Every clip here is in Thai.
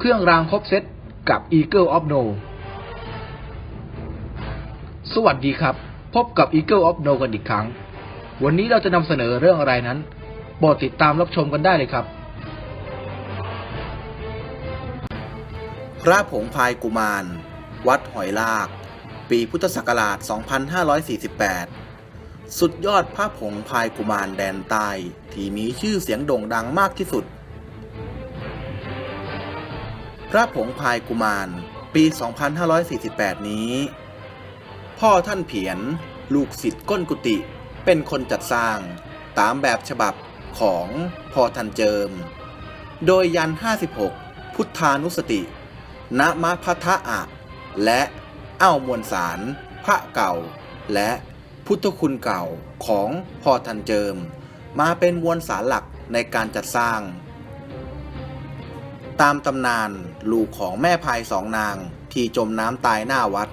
เครื่องรางครบเซตกับ Eagle of No สวัสดีครับ พบกับ Eagle of No กันอีกครั้ง วันนี้เราจะนำเสนอเรื่องอะไรนั้นโปรดติดตามรับชมกันได้เลยครับ พระผงพายกุมาร วัดหอยลาก ปีพุทธศักราช 2548 สุดยอดพระผงพายกุมารแดนใต้ที่มีชื่อเสียงโด่งดังมากที่สุด พระผงพายกุมาร ปี 2548 นี้ พ่อท่านเพียน ลูกศิษย์ก้นกุฏิเป็นคนจัดสร้าง ตามแบบฉบับของพ่อท่านเจิม โดยยัน 56 พุทธานุสติณมะพัทะอะ และเอ้ามวลสาร พระเก่า และพุทธคุณเก่าของพ่อทันเจิม มาเป็นมวลสารหลักในการจัดสร้าง ตามตำนานลูกของแม่พายสองนางที่จมน้ำตายหน้าวัด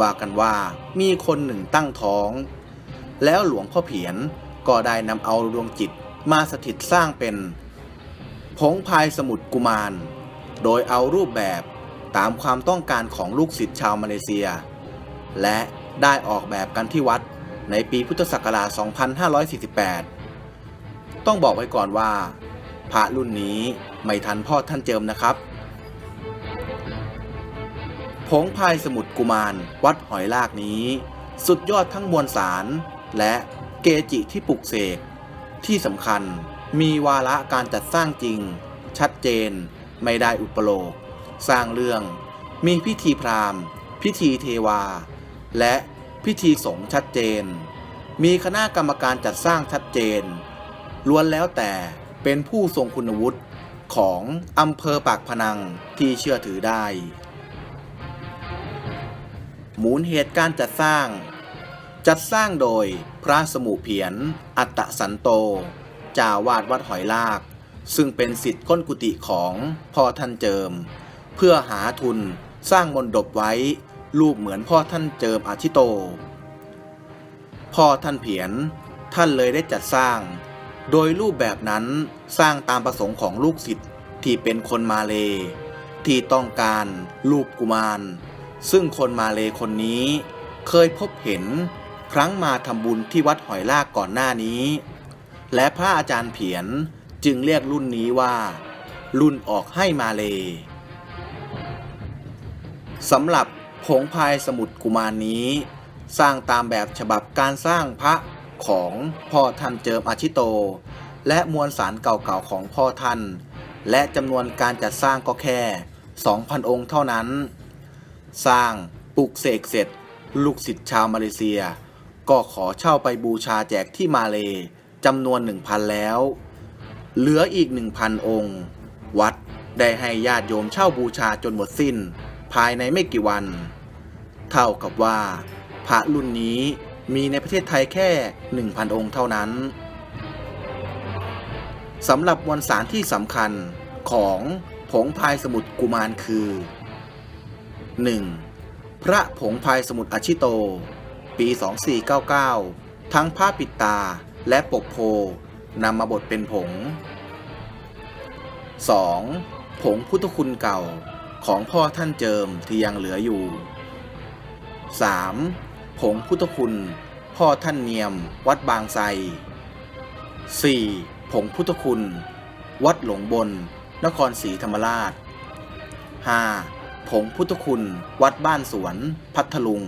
ว่ากันว่ามีคนหนึ่งตั้งท้อง แล้วหลวงพ่อเพียนก็ได้นำเอาดวงจิตมาสถิตสร้างเป็น ผงพายสมุทรกุมาร โดยเอารูปแบบตามความต้องการของลูกศิษย์ชาวมาเลเซีย และได้ออกแบบกันที่วัดในปีพุทธศักราช 2548 ต้องบอกไว้ก่อนว่า ระรุ่นนี้ไม่ทันพ่อท่านเจิมนะครับผงพายสมุทรกุมารวัดหอยลากนี้ สุดยอดทั้งมวลสารและเกจิที่ปลุกเสกที่สำคัญมีวาระการจัดสร้างจริง ชัดเจน ไม่ได้อุปโลก สร้างเรื่อง มีพิธีพราหมณ์ พิธีเทวา และพิธีสงฆ์ชัดเจน มีคณะกรรมการจัดสร้างชัดเจนล้วนแล้วแต่ เป็นผู้ทรงคุณวุฒิของอำเภอปากพนังที่เชื่อถือได้หมูลเหตุการจัดสร้าง จัดสร้างโดยพระสมุเพียน อัตตสันโต จาวาดวัดหอยลาก ซึ่งเป็นสิทธิ์ก้นกุฏิของพ่อท่านเจิม เพื่อหาทุนสร้างมนดบไว้ รูปเหมือนพ่อท่านเจิมอาชิโต พ่อท่านเพียนท่านเลยได้จัดสร้าง โดยรูปแบบนั้นสร้างตามประสงค์ของลูกศิษย์ที่เป็นคนมาเล ที่ต้องการรูปกุมาร ซึ่งคนมาเลคนนี้เคยพบเห็นครั้งมาทำบุญที่วัดหอยลากก่อนหน้านี้ และพระอาจารย์เพียนจึงเรียกรุ่นนี้ว่า รุ่นออกให้มาเลสำหรับผงพายสมุดกุมารนี้ สร้างตามแบบฉบับการสร้างพระ ของพ่อท่านเจิมอาชิโต และมวลสารเก่าๆของพ่อท่าน และจำนวนการจัดสร้างก็แค่ 2,000 องค์เท่านั้น สร้างปลุกเสกเสร็จ ลูกศิษย์ชาวมาเลเซีย ก็ขอเช่าไปบูชาแจกที่มาเลจำนวน 1,000 แล้ว เหลืออีก 1,000 องค์ วัดได้ให้ญาติโยมเช่าบูชาจนหมดสิ้น ภายในไม่กี่วัน เท่ากับว่า พระรุ่นนี้ มีในประเทศไทยแค่ 1,000 องค์เท่านั้นสำหรับมวลสารที่สำคัญของผงพายสมุทรกุมารคือ 1. พระผงพายสมุทรอาชิโต ปี 2499 ทั้งผ้าปิดตาและปกโพนำมาบดเป็นผง 2. ผงพุทธคุณเก่าของพ่อท่านเจิมที่ยังเหลืออยู่ 3. ผงพุทธคุณ พ่อท่านเนียม วัดบางไทร 4. ผงพุทธคุณ วัดหลงบน นครศรีธรรมราช 5. ผงพุทธคุณ วัดบ้านสวน พัทลุง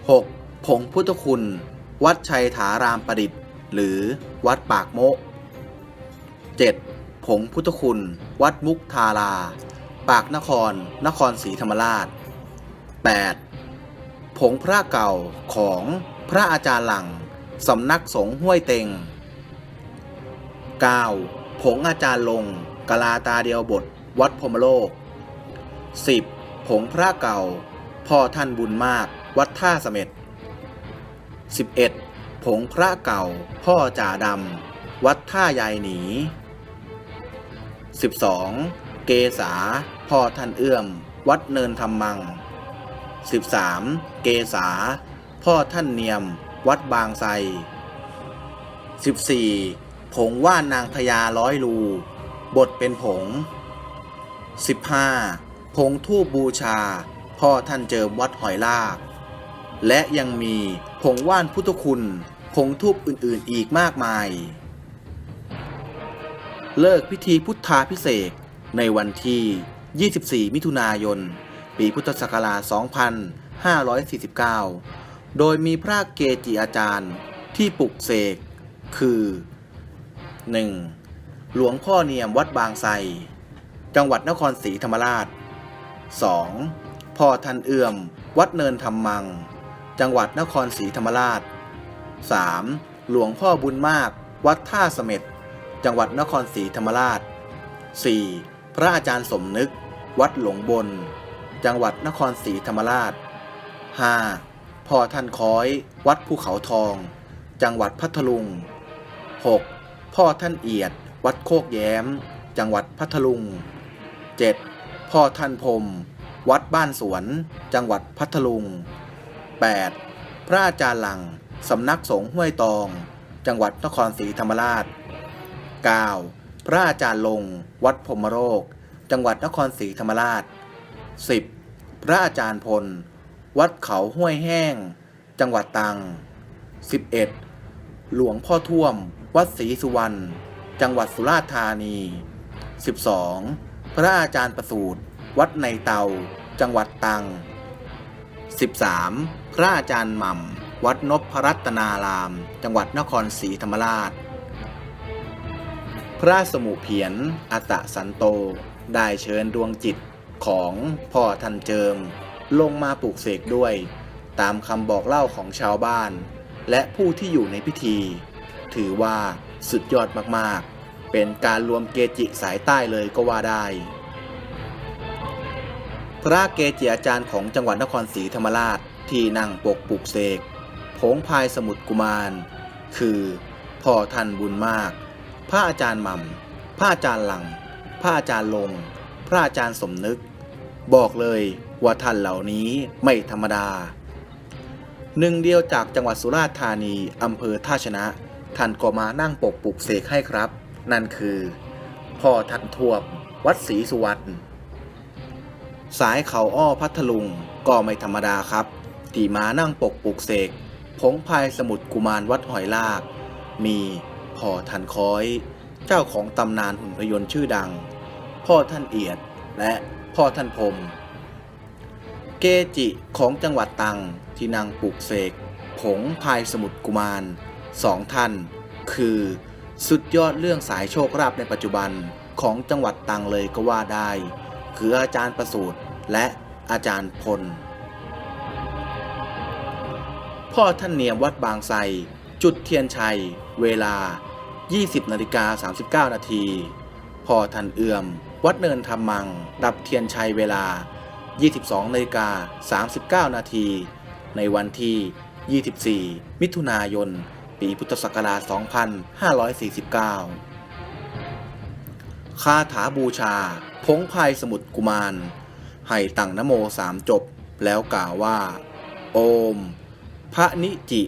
6. ผงพุทธคุณ วัดชัยถารามประดิษฐ์ หรือวัดปากโมะ 7. ผงพุทธคุณ วัดมุกทารา ปากนคร นครศรีธรรมราช 8. ผงพระเก่าของพระอาจารย์หลัง สำนักสงฆ์ห้วยเต็ง 9. ผงอาจารย์ลงกลาตาเดียวบท วัดพมโลก 10. ผงพระเก่า พ่อท่านบุญมาก วัดท่าเสม็ด 11. ผงพระเก่า พ่อจ่าดำ วัดท่ายายหนี 12. เกษาพ่อท่านเอื้อม วัดเนินธรรมัง 13. เกษาพ่อท่านเนียม วัดบางไทร 14. ผงว่านนางพญาร้อยลูบทเป็นผง 15. ผงทูบบูชา พ่อท่านเจิมวัดหอยลาก และยังมีผงว่านพุทธคุณ ผงทูบอื่นๆอีกมากมาย เลิกพิธีพุทธาพิเศษในวันที่ 24 มิถุนายน ปีพุทธศักราช 2549 โดยมีพระเกจิอาจารย์ที่ปลุกเสก คือ 1. หลวงพ่อเนียมวัดบางไทรจังหวัดนครศรีธรรมราช 2. พ่อท่านเอื้อม วัดเนินธรรมัง จังหวัดนครศรีธรรมราช 3. หลวงพ่อบุญมาก วัดท่าเสม็ดจังหวัดนครศรีธรรมราช 4. พระอาจารย์สมนึก วัดหลงบน จังหวัดนครศรีธรรมราช 5. พ่อท่านค้อย วัดภูเขาทอง จังหวัดพัทลุง 6. พ่อท่านเอียด วัดโคกแย้ม จังหวัดพัทลุง 7. พ่อท่านพรมวัดบ้านสวน จังหวัดพัทลุง 8. พระอาจารย์หลัง สำนักสงฆ์ห้วยตอง จังหวัดนครศรีธรรมราช 9. พระอาจารย์ลง วัดพรมโรค จังหวัดนครศรีธรรมราช 10. พระอาจารย์พล วัดเขาห้วยแห้ง จังหวัดตรัง 11. หลวงพ่อท่วม วัดศรีสุวรรณ จังหวัดสุราษฎร์ธานี 12. พระอาจารย์ประสูตร วัดในเตา จังหวัดตรัง 13. พระอาจารย์หม่ำ วัดนพรัตนาราม จังหวัดนครศรีธรรมราช พระสมุเพียรอัตสันโต ได้เชิญดวงจิต ของพ่อทันเจิม ลงมาปลูกเสกด้วย ตามคำบอกเล่าของชาวบ้าน และผู้ที่อยู่ในพิธี ถือว่าสุดยอดมากๆ เป็นการรวมเกจิสายใต้เลยก็ว่าได้ พระเกจิอาจารย์ของจังหวัดนครศรีธรรมราชที่นั่งปกปลูกเสกผงพายสมุทรกุมาร คือพ่อท่านบุญมาก พระอาจารย์หม่ำพระอาจารย์หลัง พระอาจารย์ลง พระอาจารย์สมนึก บอกเลยว่าท่านเหล่านี้ไม่ธรรมดา หนึ่งเดียวจากจังหวัดสุราษฎร์ธานีอำเภอท่าชนะ ท่านก็มานั่งปกปลุกเสกให้ครับ นั่นคือพ่อท่านทวบวัดศรีสุวรรณสายเขาอ้อพัทลุงก็ไม่ธรรมดาครับ ที่มานั่งปกปลุกเสกผงพายสมุทกุมารวัดหอยลาก มีพ่อท่านคอย เจ้าของตำนานหุ่นพยนต์ชื่อดัง พ่อท่านเอียดและ พ่อท่านพรมเกจิของจังหวัดตังที่นางปลูกเสกผงพายสมุทรกุมารสองท่าน คือสุดยอดเรื่องสายโชคลาภในปัจจุบันของจังหวัดตังเลยก็ว่าได้ คืออาจารย์ประสูตรและอาจารย์พล พ่อท่านเนียมวัดบางไทรจุดเทียนชัย เวลา 20นาฬิกา39 นาทีพ่อท่านเอื่อม วัดเนินธรรมัง ดับเทียนชัยเวลา 22นาฬิกา39 นาที ในวันที่ 24 มิถุนายน ปีพุทธศักราช 2549 คาถาบูชา พงพายสมุทรกุมาร ให้ตั้งนโมสามจบ แล้วกล่าวว่า โอม พระนิจิ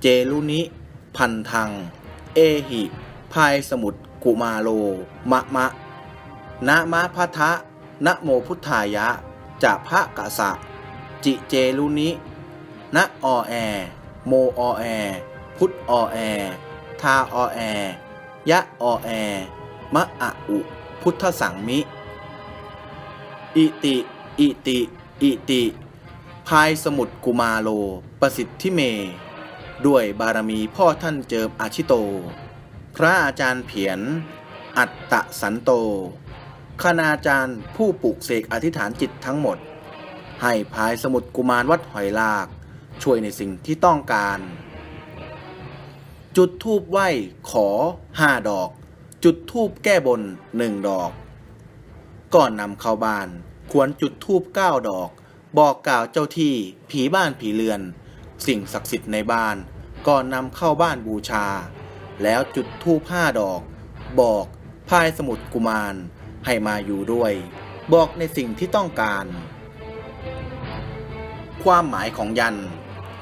เจลุนิ พันธัง เอหิ พายสมุทรกุมาโล มะมะ นะมะพะทะนะโมพุทธายะ จะพระกะสะ จิเจลุนิ นะออแอ โมอแอ พุทธอแอ ทาอแอ ยะอแอ มะอะอุ พุทธสังมิ อิติ อิติ อิติพายสมุทรกุมาโล ประสิทธิเม ด้วยบารมีพ่อท่านเจิมอาชิโต พระอาจารย์เพียนอัตตะสันโต คณาจารย์ผู้ปลูกเสกอธิษฐานจิตทั้งหมด ให้พายสมุทรกุมารวัดหอยลาก ช่วยในสิ่งที่ต้องการ จุดทูบไหว้ขอห้าดอก จุดทูบแก้บนหนึ่งดอก ก่อนนำเข้าบ้าน ควรจุดธูปเก้าดอก บอกกล่าวเจ้าที่ผีบ้านผีเรือน สิ่งศักดิ์สิทธิ์ในบ้าน ก่อนนำเข้าบ้านบูชา แล้วจุดธูปห้าดอก บอกพายสมุดกุมาร ให้มาอยู่ด้วย บอกในสิ่งที่ต้องการ ความหมายของยัน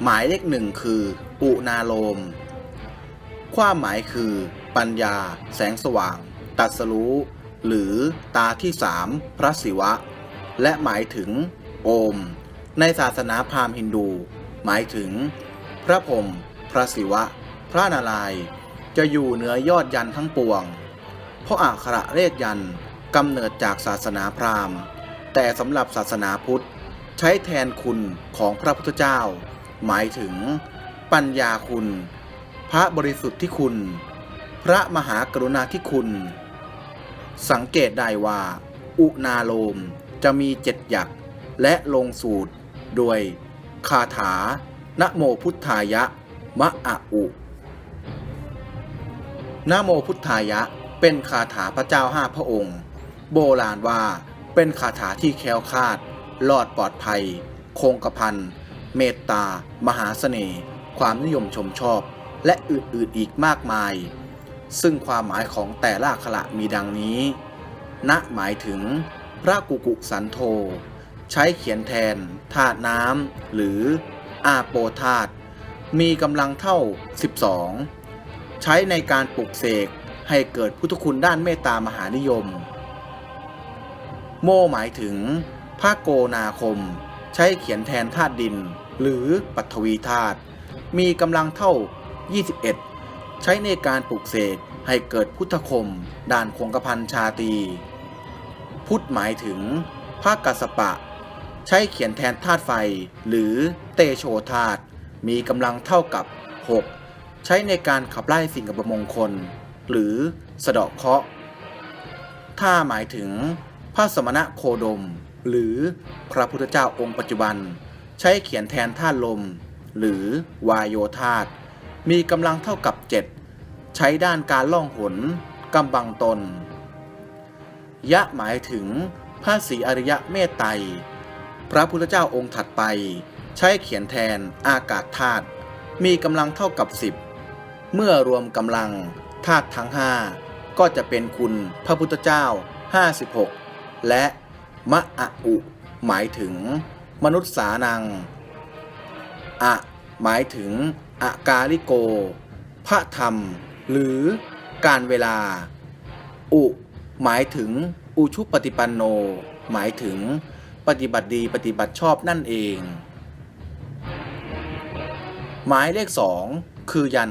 หมายเลขหนึ่งคืออุนาโลม ความหมายคือ ปัญญา แสงสว่างตรัสรู้ หรือตาที่สามพระศิวะ และหมายถึง โอม ในศาสนาพราหมณ์ฮินดู หมายถึง พระพรหมพระศิวะ พระนารายณ์จะอยู่เหนือยอดยันทั้งปวง เพราะอักขระเลขยัน กำเนิดจากศาสนาพราหมณ์ แต่สำหรับศาสนาพุทธ ใช้แทนคุณของพระพุทธเจ้า หมายถึง ปัญญาคุณ พระบริสุทธิ์ที่คุณ พระมหากรุณาธิคุณ สังเกตได้ว่า อุนาโลมจะมีเจ็ดหยักและลงสูตรโดยคาถานะโมพุทธายะ มะอะอุนะโมพุทธายะเป็นคาถาพระเจ้าห้าพระองค์ โบราณว่าเป็นคาถาที่แคล้วคลาดรอดปลอดภัย คงกระพันเมตตา มหาเสน่ห์ความนิยมชมชอบ และอื่นๆอีกมากมาย ซึ่งความหมายของแต่ละขระมีดังนี้ ณหมายถึง พระกุกุสันโธ ใช้เขียนแทนธาตุน้ำหรืออาโปธาตุมีกำลังเท่า 12 ใช้ในการปลุกเสกให้เกิดพุทธคุณด้านเมตตามหานิยม โมหมายถึงพระโกนาคม ใช้เขียนแทนธาตุดิน หรือปัทวีธาตุมีกำลังเท่า 21 ใช้ในการปลุกเสกให้เกิดพุทธคม ด่านคงกระพันชาตรีพุทธหมายถึงพระกัสปะ ใช้เขียนแทนธาตุไฟ หรือเตโชธาตุมีกำลังเท่ากับ 6 ใช้ในการขับไล่สิ่งอัปมงคล หรือสะเดาะเคราะห์ถ้าหมายถึง ระสมณะโคดม หรือพระพุทธเจ้าองค์ปัจจุบัน ใช้เขียนแทนธาตุลม หรือวายโยธาตมีกำลังเท่ากับ 7 ใช้ด้านการล่องหนกำบังตน ยะหมายถึงพระศรีอริยะเมตไตรพระพุทธเจ้าองค์ถัดไป ใช้เขียนแทนอากาศธาตุมีกำลังเท่ากับ 10 เมื่อรวมกำลังธาตุทั้ง 5 ก็จะเป็นคุณพระพุทธเจ้า 56 และมะอะอุ หมายถึง มนุษย์สานัง อะ หมายถึงอากาลิโก พระธรรม หรือการเวลา อุ หมายถึง อุชุปฏิปันโน หมายถึง ปฏิบัติดีปฏิบัติชอบนั่นเอง หมายเลข2คือยัน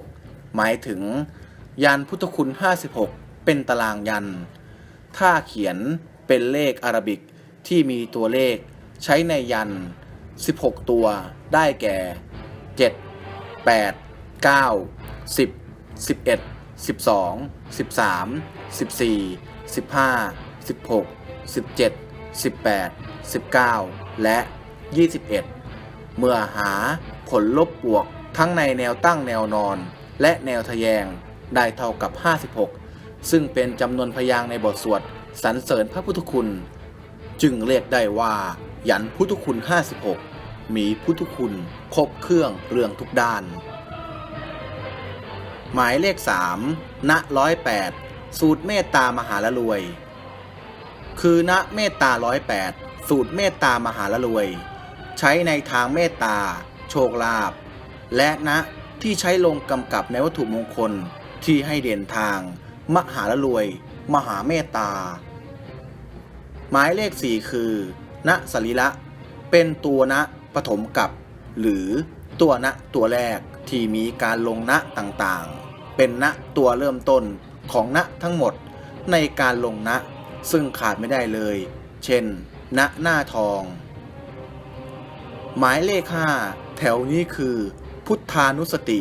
56 หมายถึงยันพุทธคุณ 56 เป็นตารางยัน ถ้าเขียนเป็นเลขอารบิกที่มีตัวเลขใช้ในยัน 16 ตัวได้แก่ 7 8 9 10 11 12 13 14 15 16 17 18 19 และ 21 เมื่อหาผลลบบวกทั้งในแนวตั้งแนวนอน และแนวทะแยงได้เท่ากับ 56 ซึ่งเป็นจำนวนพยางในบทสวดสรรเสริญพระพุทธคุณ จึงเรียกได้ว่า ยันพุทธคุณ 56 มีพุทธคุณ ครบเครื่องเรื่องทุกด้าน หมายเลข 3 ณร้อยแปดสูตรเมตตามหาละรวย คือณเมตตาร้อยแปดสูตรเมตตามหาละรวย ใช้ในทางเมตตา โชคลาภและณที่ใช้ลงกำกับในวัตถุมงคลที่ให้เด่นทาง มหาละรวย มหาเมตตา หมายเลข4คือ ณสรีละเป็นตัวณปฐมกับ หรือตัวณตัวแรกที่มีการลงณต่างๆ เป็นณตัวเริ่มต้นของณทั้งหมดในการลงณซึ่งขาดไม่ได้เลย เช่น ณหน้าทอง หมายเลข5แถวนี้คือ พุทธานุสติ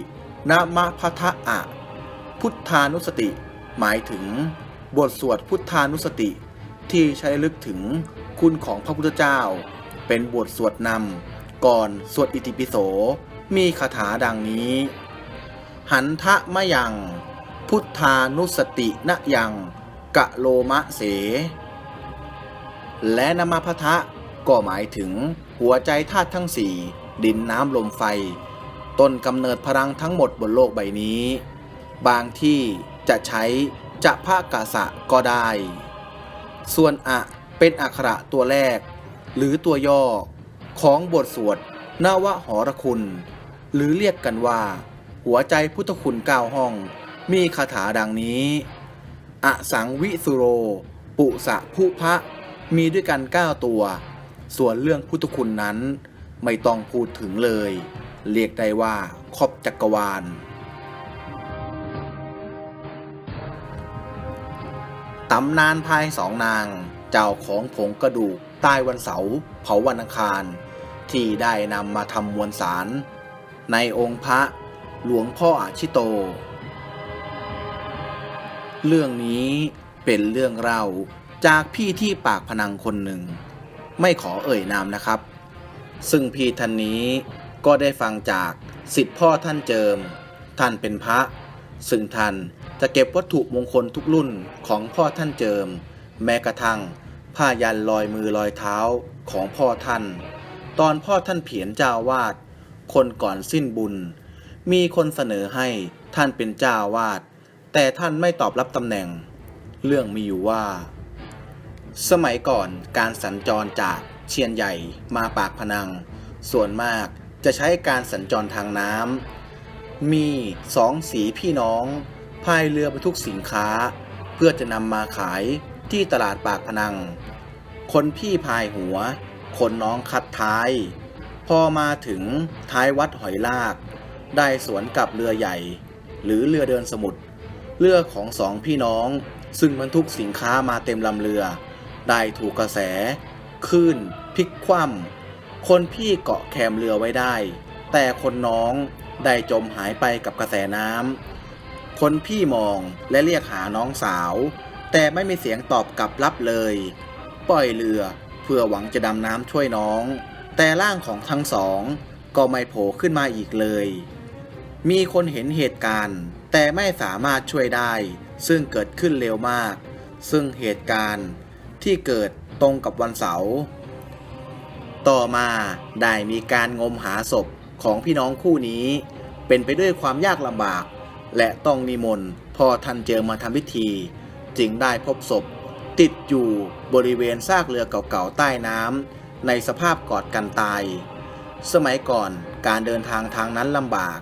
นะมะพัทะอะ พุทธานุสติ หมายถึงบทสวดพุทธานุสติ ที่ใช้ลึกถึงคุณของพระพุทธเจ้า เป็นบทสวดนำก่อนสวดอิติปิโส มีคาถาดังนี้ หันทะมะยัง พุทธานุสตินะยัง กะโลมะเส และนามพทะก็หมายถึงหัวใจธาตุทั้งสี่ดินน้ำลมไฟ ต้นกำเนิดพลังทั้งหมดบนโลกใบนี้ บางที่ จะใช้จะพระกาสะก็ได้ ส่วนอะเป็นอักขระตัวแรก หรือตัวย่อของบทสวดนวหรคุณ หรือเรียกกันว่า หัวใจพุทธคุณเก้าห้อง มีคาถาดังนี้อสังวิสุโร ปุสะผู้พระมีด้วยกัน 9 ตัว ส่วนเรื่องพุทธคุณนั้น ไม่ต้องพูดถึงเลย เรียกได้ว่าครอบจักรวาล ตำนานพายสองนาง เจ้าของผงกระดูกใต้วันเสาร์เผาวันอังคาร ที่ได้นำมาทำมวลสาร ในองค์พระหลวงพ่ออาชิโต เรื่องนี้เป็นเรื่องเล่าจากพี่ที่ปากพนังคนหนึ่ง ไม่ขอเอ่ยนามนะครับ ซึ่งพี่ท่านนี้ก็ได้ฟังจากสิทธิพ่อท่านเจิม ท่านเป็นพระ ซึ่งท่าน จะเก็บวัตถุมงคลทุกรุ่นของพ่อท่านเจิม แม้กระทั่งผ้ายันลอยมือลอยเท้าของพ่อท่าน ตอนพ่อท่านเผียนเจ้าวาด คนก่อนสิ้นบุญ มีคนเสนอให้ท่านเป็นเจ้าวาด แต่ท่านไม่ตอบรับตำแหน่ง เรื่องมีอยู่ว่า สมัยก่อนการสัญจรจากเชียนใหญ่มาปากพนัง ส่วนมากจะใช้การสัญจรทางน้ำมีสองสีพี่น้อง พายเรือบรรทุกสินค้า เพื่อจะนำมาขายที่ตลาดปากพนัง คนพี่พายหัว คนน้องคัดท้าย พอมาถึงท้ายวัดหอยลาก ได้สวนกับเรือใหญ่ หรือเรือเดินสมุทรเรือของสองพี่น้อง ซึ่งบรรทุกสินค้ามาเต็มลำเรือ ได้ถูกกระแสคลื่นพลิกคว่ำคนพี่เกาะแคมเรือไว้ได้ แต่คนน้องได้จมหายไปกับกระแสน้ำ คนพี่มองและเรียกหาน้องสาว แต่ไม่มีเสียงตอบกลับรับเลย ปล่อยเรือเพื่อหวังจะดำน้ำช่วยน้อง แต่ร่างของทั้งสองก็ไม่โผล่ขึ้นมาอีกเลย มีคนเห็นเหตุการณ์ แต่ไม่สามารถช่วยได้ ซึ่งเกิดขึ้นเร็วมาก ซึ่งเหตุการณ์ที่เกิดตรงกับวันเสาร์ต่อมาได้มีการงมหาศพของพี่น้องคู่นี้ เป็นไปด้วยความยากลำบาก และต้องนิมนต์พ่อท่านเจอมาทำพิธี จึงได้พบศพ ติดอยู่บริเวณซากเรือเก่าๆใต้น้ำในสภาพกอดกันตาย สมัยก่อนการเดินทางทางนั้นลำบาก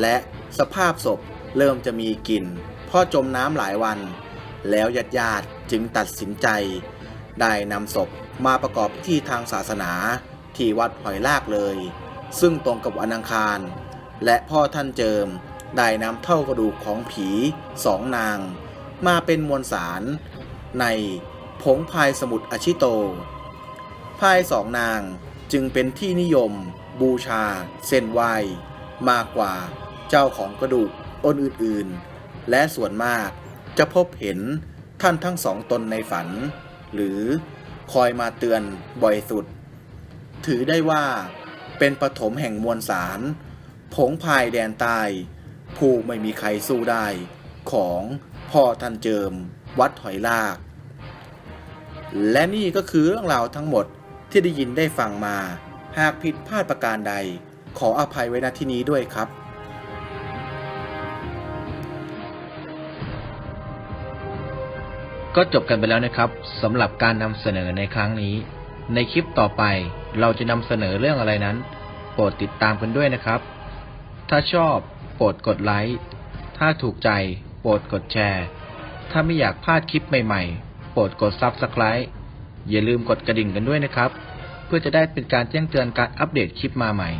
และสภาพศพเริ่มจะมีกลิ่นเพ่อจมน้ำหลายวัน แล้วญาติญาติจึงตัดสินใจ ได้นำศพมาประกอบพิธีทางศาสนาที่วัดหอยลากเลย ซึ่งตรงกับวันอังคาร และพ่อท่านเจิม ได้นำเท่ากระดูกของผีสองนาง มาเป็นมวลสาร ในผงพายสมุทรอชิโต พายสองนางจึงเป็นที่นิยม บูชา เส้นไหวมากกว่าเจ้าของกระดูกอนอื่นๆ และส่วนมากจะพบเห็นท่านทั้งสองตนในฝัน หรือคอยมาเตือนบ่อยสุด ถือได้ว่าเป็นปฐมแห่งมวลสาร ผงพายแดนใต้ ผู้ไม่มีใครสู้ได้ ของพ่อท่านเจิม วัดหอยลาก และนี่ก็คือเรื่องราวทั้งหมดที่ได้ยินได้ฟังมา หากผิดพลาดประการใด ขออภัยไว้ณที่นี้ด้วยครับก็จบกันไปแล้วนะครับสำหรับการนำเสนอในครั้งนี้ ในคลิปต่อไปเราจะนำเสนอเรื่องอะไรนั้น โปรดติดตามกันด้วยนะครับ ถ้าชอบ โปรดกดไลค์ ถ้าถูกใจ โปรดกดแชร์ ถ้าไม่อยากพลาดคลิปใหม่ๆ โปรดกด Subscribe อย่าลืมกดกระดิ่งกันด้วยนะครับ เพื่อจะได้เป็นการแจ้งเตือนการอัปเดตคลิปมาใหม่